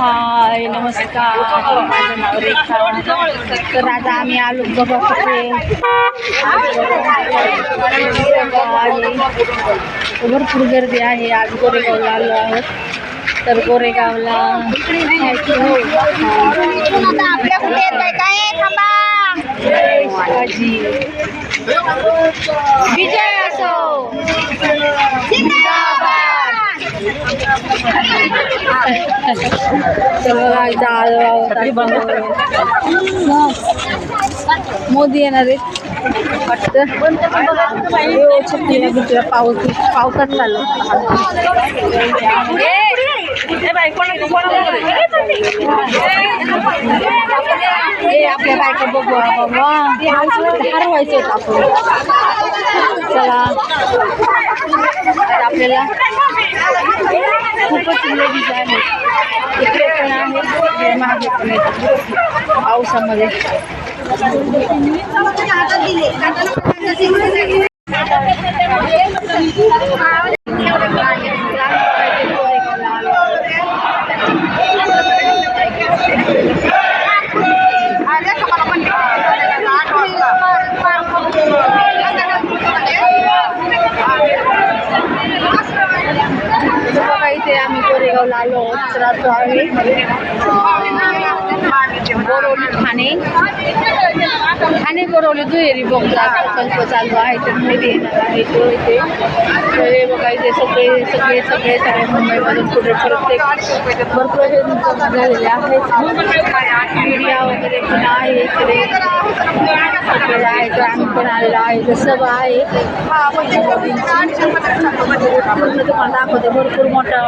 हाय नमस्कार. माझं नाव रेखा तर आता आम्ही आलो बघा कुठे. भरपूर गर्दी आहे. आज गोरेगावला आलो आहोत. तर गोरेगावला विजय असो तर बघा इथं आलो आहोत. मोदी येणार आहे वाटतं. पाऊस पावसात चालू? आपल्या बायका बघू बाबा हरवायचं होतं आपण चला तर आपल्याला खूपच लेडीज आहे इकडे पण आहे इकडे मागे पण आहेत पावसामध्ये आम्ही कोरेगावला आलो आहोत. राहतो आम्ही बोरवली ठाणे ठाणे बोरवली दुहेरी बघता प्रकल्प चालू आहे तर मुली येणार आहे तो इथे. तर हे बघा इथे सगळे सगळे सगळे सगळे मुंबईमधून कुठे प्रत्येक भरपूर झालेले आहेत. मीडिया वगैरे पण आहे इकडे. सगळे आहे आम्ही पण आलेलो आहे तर सभा आहे. पूर्ण तुम्हाला दाखवते भरपूर मोठा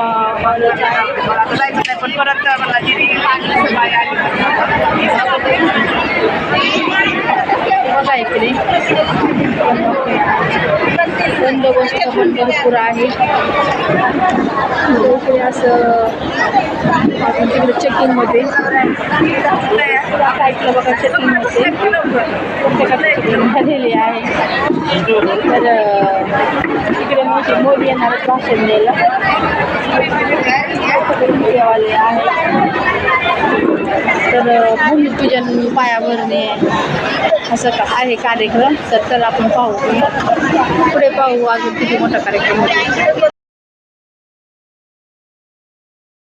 कॉलेज आहे. पण परत मला बघा इकडे बंदोबस्त पण भरपूर आहे. इकडे असं आपण तिकडे चेकिंगमध्ये साईडला बघा चेकिंगमध्ये प्रत्येकाची चेकिंग झालेली आहे. तर तिकडे मोठी मोदी येणार भाषण द्यायला. आहे. तर भूमिपूजन पायाभरणे असं का आहे कार्यक्रम तर आपण पाहू पुढे. पाहू अजून किती मोठा कार्यक्रम